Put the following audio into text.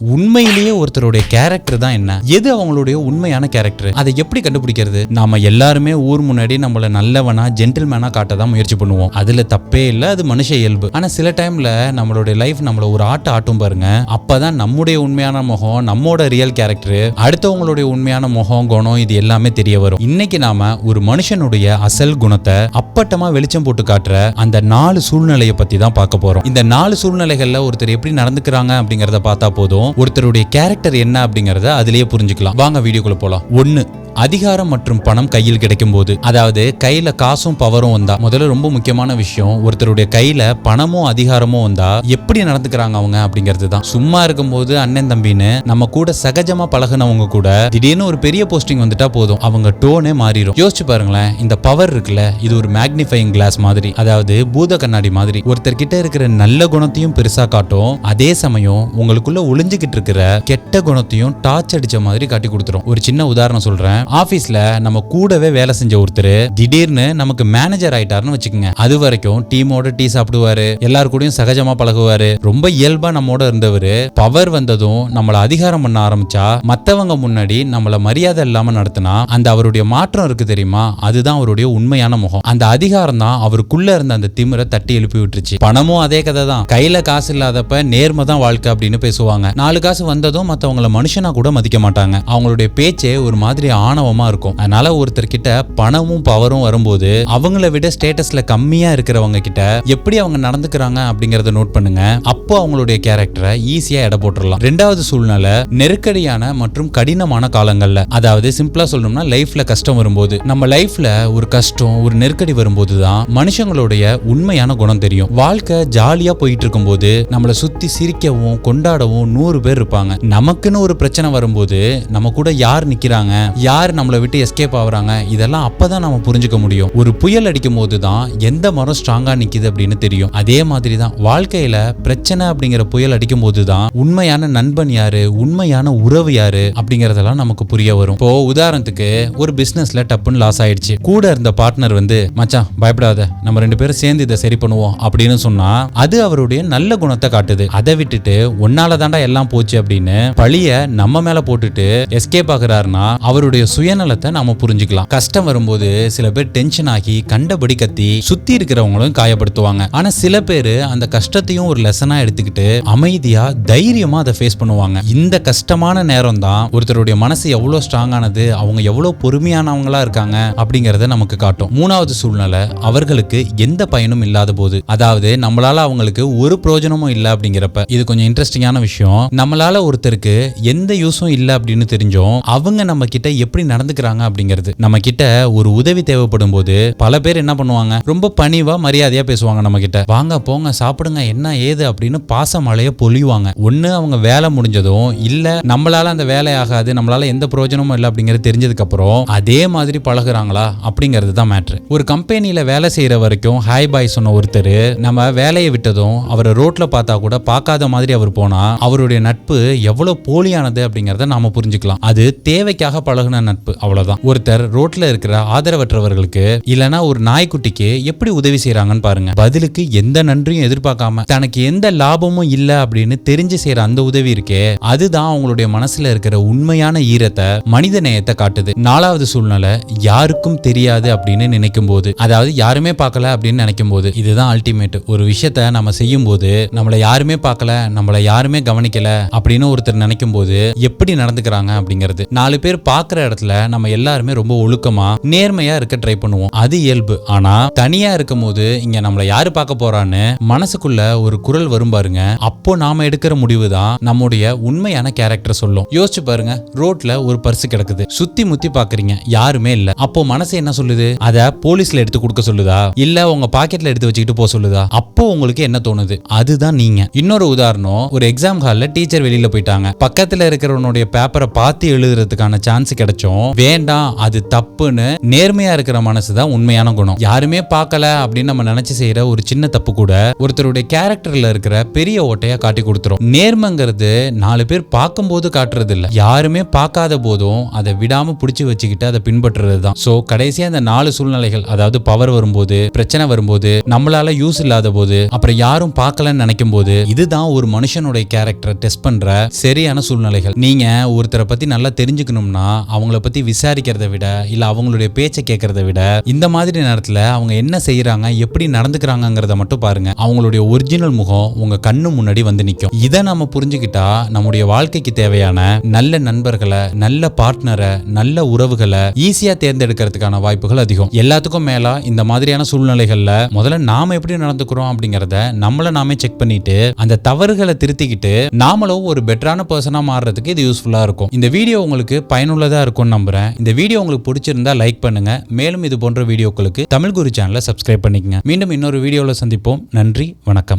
உண்மையிலேயே ஒருத்தருடைய கேரக்டர் தான் என்ன? எது அவங்களுடைய உண்மையான கேரக்டர் அதை எப்படி கண்டுபிடிக்கிறது? நாம எல்லாருமே ஊர் முன்னாடி நம்மள நல்லவனா ஜென்டில்மேனா காட்ட தான் முயற்சி பண்ணுவோம். அதுல தப்பே இல்ல அது மனுஷ இயல்பு. ஆனா சில டைம்ல நம்மளுடைய லைஃப் நம்மள ஒரு ஆட்டு ஆட்டும் பாருங்க. அப்பதான் நம்முடைய உண்மையான முகம் நம்மோட ரியல் கேரக்டர் அடுத்தவங்களுடைய உண்மையான முகம் குணம் இது எல்லாமே தெரிய வரும். இன்னைக்கு நாம ஒரு மனுஷனுடைய அசல் குணத்தை அப்பட்டமா வெளிச்சம் போட்டு காட்டுற அந்த நாலு சூழ்நிலையை பத்தி தான் பார்க்க போறோம். இந்த நாலு சூழ்நிலைகள்ல ஒருத்தர் எப்படி நடந்துக்கிறாங்க அப்படிங்கறத பார்த்தா போதும். ஒருத்தருடைய கேரக்டர் என்ன அப்படிங்கறத அதுலயே புரிஞ்சுக்கலாம். வாங்க வீடியோக்குள்ள போலாம். ஒன்னு அதிகாரம் மற்றும் பணம் கையில் கிடைக்கும் போது அதாவது கையில காசும் பவரும் வந்தா முதல்ல ரொம்ப முக்கியமான விஷயம் ஒருத்தருடைய கையில பணமும் அதிகாரமும் வந்தா எப்படி நடந்துக்கிறாங்க அவங்க அப்படிங்கிறது தான் சும்மா இருக்கும்போது அண்ணன் தம்பின்னு நம்ம கூட சகஜமா பழகுனவங்க கூட திடீர்னு ஒரு பெரிய போஸ்டிங் வந்துட்டா போதும். அவங்க டோனே மாறிடும் யோசிச்சு பாருங்களேன் இந்த பவர் இருக்குல்ல இது ஒரு மேக்னிஃபைங் கிளாஸ் மாதிரி அதாவது பூத கண்ணாடி மாதிரி. ஒருத்தர் கிட்ட இருக்கிற நல்ல குணத்தையும் பெருசா காட்டும். அதே சமயம் உங்களுக்குள்ள ஒளிஞ்சுகிட்டு இருக்கிற கெட்ட குணத்தையும் டார்ச் அடிச்ச மாதிரி காட்டி கொடுத்துரும். ஒரு சின்ன உதாரணம் சொல்றேன். ஆபீஸ்ல நம்ம கூடவே வேலை செஞ்ச ஒருத்தர் திடீர்னு நமக்கு மேனேஜர் ஆயிட்டாருன்னு வச்சுக்கோங்க. அது வரைக்கும் டீமோட டீ சாப்பிடுவாரு எல்லாரு கூடயும் சகஜமா பழகுவாரு. ரொம்ப இயல்பா நம்மோட இருந்தவர் பவர் வந்ததும் நம்மள அதிகாரம் பண்ண ஆரம்பிச்சா மத்தவங்க முன்னாடி நம்மள மரியாதை இல்லாம நடத்தினா அந்த அவருடைய மாற்றம் இருக்கு தெரியுமா? அதுதான் அவருடைய உண்மையான முகம். அந்த அதிகாரம் தான் அவருக்குள்ள இருந்த அந்த திமிரை தட்டி எழுப்பி விட்டுருச்சு. பணமும் அதே கதை தான். கையில காசு இல்லாதப்ப நேர்மை தான் வாழ்க்கை அப்படின்னு பேசுவாங்க. நாலு காசு வந்ததும் மத்தவங்களை மனுஷனா கூட மதிக்க மாட்டாங்க. அவங்களுடைய பேச்சே ஒரு மாதிரி ஆணவமா இருக்கும். அதனால ஒருத்தர் கிட்ட பணமும் பவரும் வரும்போது அவங்கள விட ஸ்டேட்டஸ்ல கம்மியா இருக்கிறவங்க கிட்ட எப்படி அவங்க நடந்துக்கிறாங்க அப்படிங்கறத நோட் பண்ணுங்க. அப்போ அவங்களுடைய கேரக்டரை ஈஸியா எடை போட்டுடலாம் ரெண்டாவது சூழ்நிலை நெருக்கடியான மற்றும் கடினமான காலங்கள்ல. அதாவது சிம்பிளா சொல்லணும்னா லைஃப்ல கஷ்டம் வரும்போது. நம்ம லைஃப்ல ஒரு கஷ்டம் ஒரு நெருக்கடி வரும்போது தான் மனுஷங்களுடைய உண்மையான குணம் தெரியும். வாழ்க்கை ஜாலியா போயிட்டு இருக்கும்போது நம்மளை சுத்தி சிரிக்கவும் கொண்டாடவும் நூறு பேர் இருப்பாங்க. நமக்குன்னு ஒரு பிரச்சனை வரும்போது நம்ம கூட யார் நிக்கிறாங்க யார் யார் நம்மளை விட்டு எஸ்கேப் ஆகுறாங்க? இதெல்லாம் அப்பதான் நம்ம புரிஞ்சுக்க முடியும். ஒரு புயல் அடிக்கும் போது தான் எந்த மரம் ஸ்ட்ராங்கா நிக்குது அப்படின்னு தெரியும். அதே மாதிரி தான் வாழ்க்கையில பிரச்சனை அப்படிங்கிற புயல் அடிக்கும் போது தான் உண்மையான நண்பன் யாரு? உண்மையான உறவு யாரு? அப்படிங்கறதெல்லாம் நமக்கு புரிய வரும். இப்போ உதாரணத்துக்கு ஒரு பிசினஸ்ல டப்புன்னு லாஸ் ஆயிடுச்சு. கூட இருந்த பார்ட்னர் வந்து மச்சான் பயப்படாத. நம்ம ரெண்டு பேரும் சேர்ந்து இதை சரி பண்ணுவோம். அப்படின்னு சொன்னா அது அவருடைய நல்ல குணத்தை காட்டுது. அதை விட்டுட்டு உன்னால தாண்டா எல்லாம் போச்சு அப்படின்னு பழிய நம்ம மேல போட்டுட்டு எஸ்கேப் ஆகுறாருன்னா அவருடைய சுயநலத்தை நாம புரிஞ்சுக்கலாம். கஷ்டம் வரும்போது சில பேர் டென்ஷன் ஆகி கண்டபடி கத்தி சுத்தி இருக்கிறவங்களும் காயப்படுத்துவாங்க. ஆனா சில பேர் அந்த கஷ்டத்தையும் ஒரு லெசனா எடுத்துக்கிட்டு அமைதியா தைரியமா அதை ஃபேஸ் பண்ணுவாங்க. இந்த கஷ்டமான நேரம் தான் ஒருத்தருடைய மனசு எவ்வளவு ஸ்ட்ராங்கானது அவங்க எவ்வளவு பொறுமையானவங்களா இருக்காங்க அப்படிங்கறத நமக்கு காட்டும். மூணாவது சூழ்நிலை அவர்களுக்கு எந்த பயனும் இல்லாத போது. அதாவது நம்மளால அவங்களுக்கு ஒரு பிரயோஜனமும் இல்லை அப்படிங்கிறப்ப. இது கொஞ்சம் இன்ட்ரெஸ்டிங்கான விஷயம். நம்மளால ஒருத்தருக்கு எந்த யூஸும் இல்லை அப்படின்னு தெரிஞ்சோம். அவங்க நம்ம கிட்ட எப்படி நடந்துக்கிறாங்க அப்படிங்கிறது. நம்ம கிட்ட ஒரு உதவி தேவைப்படும் போது பல பேர் என்ன பண்ணுவாங்க? ரொம்ப பணிவா மரியாதையா பேசுவாங்க நம்ம கிட்ட வாங்க போங்க சாப்பிடுங்க என்ன ஏது அப்படின்னு பாசமழைய பொழிவாங்க. ஒண்ணு அவங்க வேலை முடிஞ்சதும் இல்ல நம்மளால அந்த வேலை ஆகாது நம்மளால எந்த பிரயோஜனமும் இல்லை அப்படிங்கிறது தெரிஞ்சதுக்கு அப்புறம் அதே மாதிரி பழகுறாங்களா? அப்படிங்கிறது தான் மேட்ரு ஒரு கம்பெனியில வேலை செய்யற வரைக்கும் ஹாய் பாய் சொன்ன ஒருத்தர் நம்ம வேலையை விட்டதும் அவரை ரோட்ல பார்த்தா கூட பார்க்காத மாதிரி அவர் போனா அவருடைய நட்பு எவ்வளவு போலியானது அப்படிங்கறத நாம புரிஞ்சுக்கலாம். அது தேவைக்காக பழகுன நட்பு அவ்வளவுதான். ஒருத்தர் ரோட்ல இருக்கிற ஆதரவற்றவர்களுக்கு இல்லனா ஒரு நாய்க்குட்டிக்கு எப்படி உதவி செய்யறாங்கன்னு பாருங்க. பதிலுக்கு எந்த நன்றியும் எதிர்பார்க்காம தனக்கு எந்த லாபமும் இல்ல அப்படின்னு தெரிஞ்சு செய்யற அந்த உதவி இருக்கே அதுதான் அவங்களுடைய மனசுல இருக்கிற உண்மையான ஈரத்தை மனித நேயத்தை காட்டுது. நாலாவது சூழ்நிலை யாருக்கும் தெரியாது அப்படின்னு நினைக்கும் போது அதாவது யாருமே பார்க்கல அப்படின்னு நினைக்கும் போது இதுதான் அல்டிமேட் ஒரு விஷயத்த நம்ம செய்யும் போது நம்மளை யாருமே பார்க்கல நம்மளை யாருமே கவனிக்கல அப்படின்னு ஒருத்தர் நினைக்கும் போது எப்படி நடந்துக்கிறாங்க அப்படிங்கிறது. நாலு பேர் பார்க்குற இடத்துல நம்ம எல்லாருமே ரொம்ப ஒழுக்கமா நேர்மையா இருக்க ட்ரை பண்ணுவோம். அது இயல்பு. ஆனா தனியா இருக்கும் போது இங்க நம்மளை யாரு பார்க்க போறான்னு மனசுக்குள்ள ஒரு குரல் வரும் பாருங்க. அப்போ நாம எடுக்கிற முடிவு தான் நம்முடைய உண்மையான கேரக்டர் சொல்லும். யோசிச்சு பாருங்க ரோட்ல ஒரு பர்ஸ் கிடக்குது. சுத்தி முத்தி பாக்குறீங்க யாருமே இல்ல. அப்போ மனசு என்ன சொல்லுது? அத போலீஸ்ல எடுத்து கொடுக்க சொல்லுதா? இல்ல உங்க பாக்கெட்ல எடுத்து வச்சுக்கிட்டு போக சொல்லுதா? அப்போ உங்களுக்கு என்ன தோணுது? அதுதான் நீங்க. இன்னொரு உதாரணம் ஒரு எக்ஸாம் ஹால்ல டீச்சர் வெளியில போயிட்டாங்க. பக்கத்துல இருக்கிறவனுடைய பேப்பரை பார்த்து எழுதுறதுக்கான சான்ஸ் கிடைச்சோம். பட்சம் வேண்டாம் அது தப்புன்னு நேர்மையா இருக்கிற மனசு தான் உண்மையான குணம். யாருமே பார்க்கல அப்படின்னு நம்ம நினைச்சு செய்யற ஒரு சின்ன தப்பு கூட ஒருத்தருடைய கேரக்டர்ல இருக்கிற பெரிய ஓட்டையா காட்டி கொடுத்துரும். நேர்மைங்கிறது நாலு பேர் பார்க்கும்போது காட்டுறது இல்ல யாருமே பார்க்காத போதும் அதை விடாம பிடிச்சி வச்சுக்கிட்டு அதை பின்பற்றுறது தான். சோ கடைசியா அந்த நாலு சூழ்நிலைகள் அதாவது பவர் வரும்போது பிரச்சனை வரும்போது நம்மளால யூஸ் இல்லாத போது அப்புறம் யாரும் பார்க்கலன்னு நினைக்கும் போது இதுதான் ஒரு மனுஷனுடைய கேரக்டரை டெஸ்ட் பண்ற சரியான சூழ்நிலைகள். நீங்க ஒருத்தரை பத்தி நல்லா தெரிஞ்சுக்கணும்னா அவங்கள பத்தி விசாரிக்கிறத விட இல்ல அவங்களுடைய பேச்சை கேட்கறத விட இந்த மாதிரி நேரத்துல அவங்க என்ன செய்யறாங்க எப்படி நடந்துக்கிறாங்கங்கிறத மட்டும் பாருங்க. அவங்களுடைய ஒரிஜினல் முகம் உங்க கண்ணு முன்னாடி வந்து நிற்கும் இதை நம்ம புரிஞ்சுக்கிட்டா நம்முடைய வாழ்க்கைக்கு தேவையான நல்ல நண்பர்களை நல்ல பார்ட்னரை நல்ல உறவுகளை ஈஸியா தேர்ந்தெடுக்கிறதுக்கான வாய்ப்புகள் அதிகம். எல்லாத்துக்கும் மேலே இந்த மாதிரியான சூழ்நிலைகள்ல முதல்ல நாம எப்படி நடந்துக்கிறோம் அப்படிங்கறத நம்மள நாமே செக் பண்ணிட்டு அந்த தவறுகளை திருத்திக்கிட்டு நாமளும் ஒரு பெட்டரான பர்சனா மாறுறதுக்கு இது யூஸ்ஃபுல்லா இருக்கும். இந்த வீடியோ உங்களுக்கு பயனுள்ளதா இருக்கும்னு நம்புறேன். இந்த வீடியோ உங்களுக்கு பிடிச்சிருந்தா லைக் பண்ணுங்க. மேலும் இது போன்ற வீடியோக்களுக்கு தமிழ் குரு சேனலை சப்ஸ்கிரைப் பண்ணிக்கங்க. மீண்டும் இன்னொரு வீடியோவில் சந்திப்போம். நன்றி வணக்கம்.